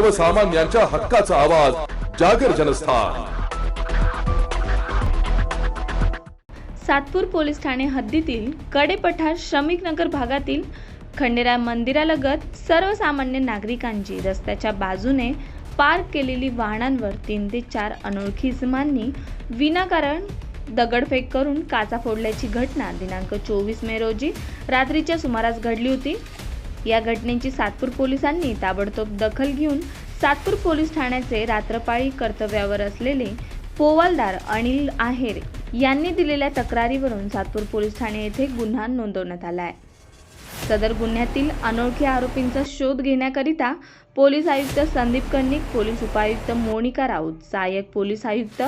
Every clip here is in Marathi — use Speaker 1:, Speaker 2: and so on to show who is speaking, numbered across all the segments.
Speaker 1: सर्वसामान्यांच्या हक्काचा आवाज जागर जनस्थान.
Speaker 2: सातपूर पोलीस ठाणे हद्दीतील कडेपठार श्रमिक नगर भागातील खंडेराय मंदिरालगत सर्वसामान्य नागरिकांची रस्त्याच्या बाजूने पार्क केलेली वाहनांवर तीन ते चार अनोळखी जमांनी विनाकारण दगडफेक करून काचा फोडल्याची घटना दिनांक चोवीस मे रोजी रात्रीच्या सुमारास घडली होती. या घटनेची सातपूर पोलिसांनी ताबडतोब दखल घेऊन सातपूर पोलीस ठाण्याचे रात्रपाळी कर्तव्यावर असलेले पोवालदार अनिल आहेर यांनी दिलेल्या तक्रारीवरून सातपूर पोलीस ठाणे येथे गुन्हा नोंदवण्यात आला आहे सदर गुन्ह्यातील अनोळखी आरोपींचा शोध घेण्याकरिता पोलीस आयुक्त संदीप कर्णिक पोलीस उपायुक्त मोनिका राऊत सहाय्यक पोलीस आयुक्त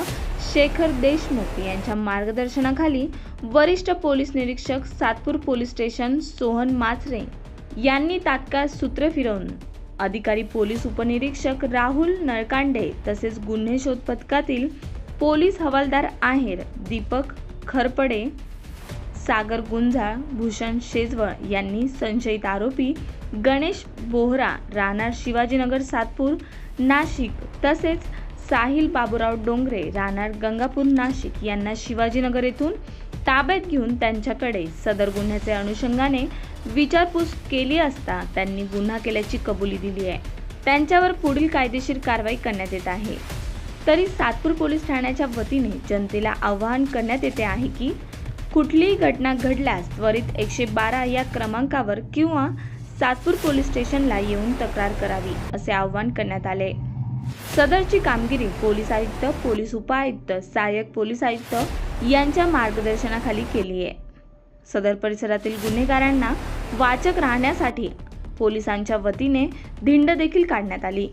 Speaker 2: शेखर देशमुख यांच्या मार्गदर्शनाखाली वरिष्ठ पोलीस निरीक्षक सातपूर पोलीस स्टेशन सोहन माचरे यांनी तात्काळ सूत्र फिरवून अधिकारी पोलीस उपनिरीक्षक राहुल नळकांडे तसेच गुन्हे शोध पथकातील पोलीस हवालदार आहेर दीपक खरपडे सागर गुंजाळ भूषण शेजवळ यांनी संशयित आरोपी गणेश बोहरा राहणार शिवाजीनगर सातपूर नाशिक तसेच साहिल बाबूराव डोंगरे राहणार गंगापूर नाशिक यांना शिवाजीनगर येथून ताब्यात घेऊन त्यांच्याकडे सदर गुन्ह्याचे अनुषंगाने विचारपूस केली असता त्यांनी गुन्हा केल्याची कबुली दिली आहे. त्यांच्यावर पुढील कायदेशीर कारवाई करण्यात येत आहे. तरी सातपूर पोलीस ठाण्याच्या वतीने जनतेला आवाहन करण्यात येते आहे की कुठलीही घटना घडल्यास त्वरित एकशे बारा या क्रमांकावर किंवा सातपूर पोलीस स्टेशनला येऊन तक्रार करावी असे आवाहन करण्यात आले. सदरची कामगिरी पोलीस आयुक्त पोलीस उपायुक्त सहाय्यक पोलीस आयुक्त यांच्या मार्गदर्शनाखाली केली आहे. सदर परिसरातील गुन्हेगारांना वाचक राहण्यासाठी पोलिसांच्या वतीने धिंड देखील काढण्यात आली.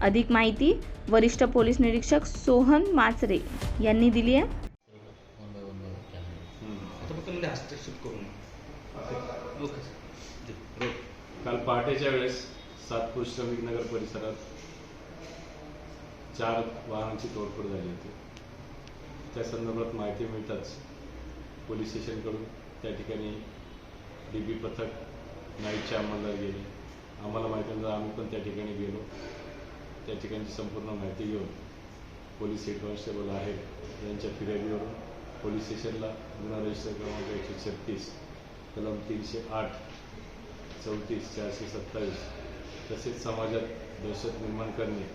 Speaker 2: अधिक माहिती वरिष्ठ पोलीस निरीक्षक सोहन माचरे यांनी दिली आहे.
Speaker 3: काल पहाटेच्या वेळेस सातपूर श्रमिक नगर परिसरात चार वाहनांची तोडफोड झाली होती. त्या संदर्भात माहिती मिळताच पोलीस स्टेशनकडून त्या ठिकाणी डी बी पथक नाईटच्या अंमलदार गेले आम्हाला माहिती नंतर आम्ही पण त्या ठिकाणी गेलो. त्या ठिकाणची संपूर्ण माहिती घेऊन पोलीस हेड कॉन्स्टेबल आहेत यांच्या फिर्यादीवरून पोलीस स्टेशनला गुन्हा रजिस्टर क्रमांक एकशे छत्तीस कलम तीनशे आठ चौतीस चारशे सत्तावीस तसेच समाजात दहशत निर्माण करणे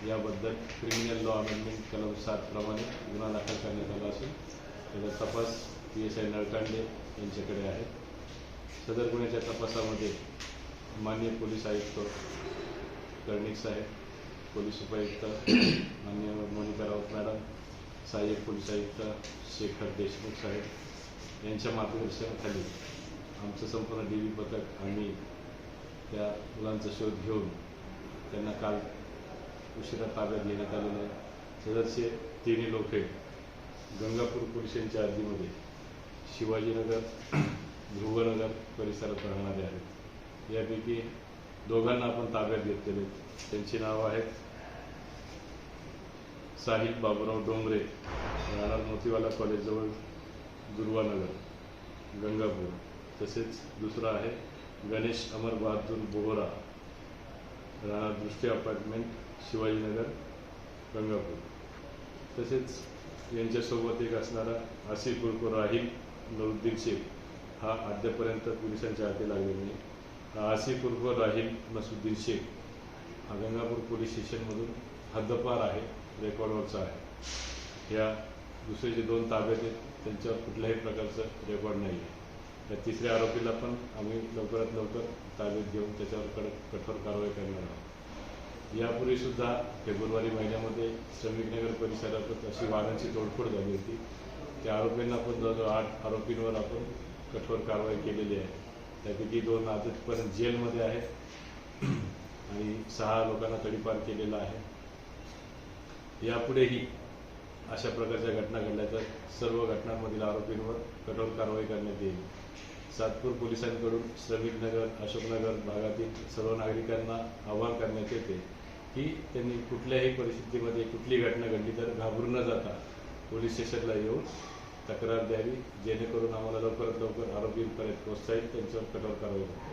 Speaker 3: याबद्दल क्रिमिनल लॉ अमेंडमेंट कलम सातप्रमाणे गुन्हा दाखल करण्यात आला असून त्याचा तपास पी एस आय नळकांडे यांच्याकडे आहे. सदर गुन्ह्याच्या तपासामध्ये मान्य पोलीस आयुक्त कर्णिक साहेब पोलीस उपायुक्त मान्य मोनिका राऊत मॅडम सहाय्यक पोलीस आयुक्त शेखर देशमुख साहेब यांच्या मार्गदर्शनाखाली आमचं संपूर्ण डी व्ही पथक आणि त्या मुलांचा शोध घेऊन त्यांना काल उशिरा ताब्यात घेण्यात आलेलं आहे. सदरचे तिन्ही लोक गंगापूर पोलिसांच्या हद्दीमध्ये शिवाजीनगर ध्रुवनगर परिसरात राहणारे आहेत. यापैकी दोघांना आपण ताब्यात घेतलेले त्यांची नावं आहेत साहिल बाबूराव डोंगरे राहणार मोतीवाला कॉलेजजवळ दुर्वानगर गंगापूर. तसेच दुसरा आहे गणेश अमर बहादूर बोहरा. राहणार दृष्टी अपार्टमेंट शिवाजीनगर गंगापूर. तसेच यांच्यासोबत एक असणारा आसिफ उर्फ राहील नरुद्दीन शेख हा अद्यापर्यंत पोलिसांच्या हाती लागलेला नाही हा आसिफ उर्फ राहील नसुद्दीन शेख हा गंगापूर पोलीस स्टेशनमधून हद्दपार आहे रेकॉर्डवरचा आहे. या दुसरे जे दोन ताब्यात आहेत त्यांच्यावर कुठल्याही प्रकारचं रेकॉर्ड नाही आहे. त्या तिसऱ्या आरोपीला पण आम्ही लवकरात लवकर ताब्यात घेऊन त्याच्यावर कडक कठोर कारवाई करणार आहोत. यापूर्वी सुद्धा फेब्रुवारी महिन्यामध्ये श्रमिकनगर परिसरात अशी वाहनांची तोडफोड झाली होती. त्या आरोपींना पण जवळजवळ आठ आरोपींवर आपण कठोर कारवाई केलेली आहे. त्यापैकी दोन आजपर्यंत जेलमध्ये आहेत आणि सहा लोकांना तडीपार केलेला आहे. यापुढेही अशा प्रकारच्या घटना घडल्या तर सर्व घटनांमधील आरोपींवर कठोर कारवाई करण्यात येईल. सातपूर पोलिसांकडून श्रमिकनगर अशोकनगर भागातील सर्व नागरिकांना आवाहन करण्यात येते की त्यांनी कुठल्याही परिस्थितीमध्ये कुठली घटना घडली तर घाबरून न जाता पोलीस स्टेशनला येऊन तक्रार द्यावी जेणेकरून आम्हाला लवकरात लवकर आरोपींपर्यंत येईल त्यांच्यावर कठोर कारवाई येईल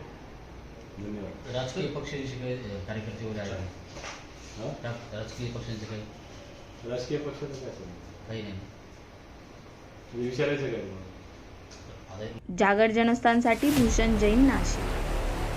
Speaker 3: धन्यवाद.
Speaker 4: राजकीय पक्षाचे काही कार्यकर्ते राजकीय पक्षांचे काही?
Speaker 3: राजकीय पक्षाचं काय सांगू?
Speaker 4: काही नाही.
Speaker 3: विचारायचं काय
Speaker 2: जागर जनस्थानसाठी भूषण जैन नाशिक.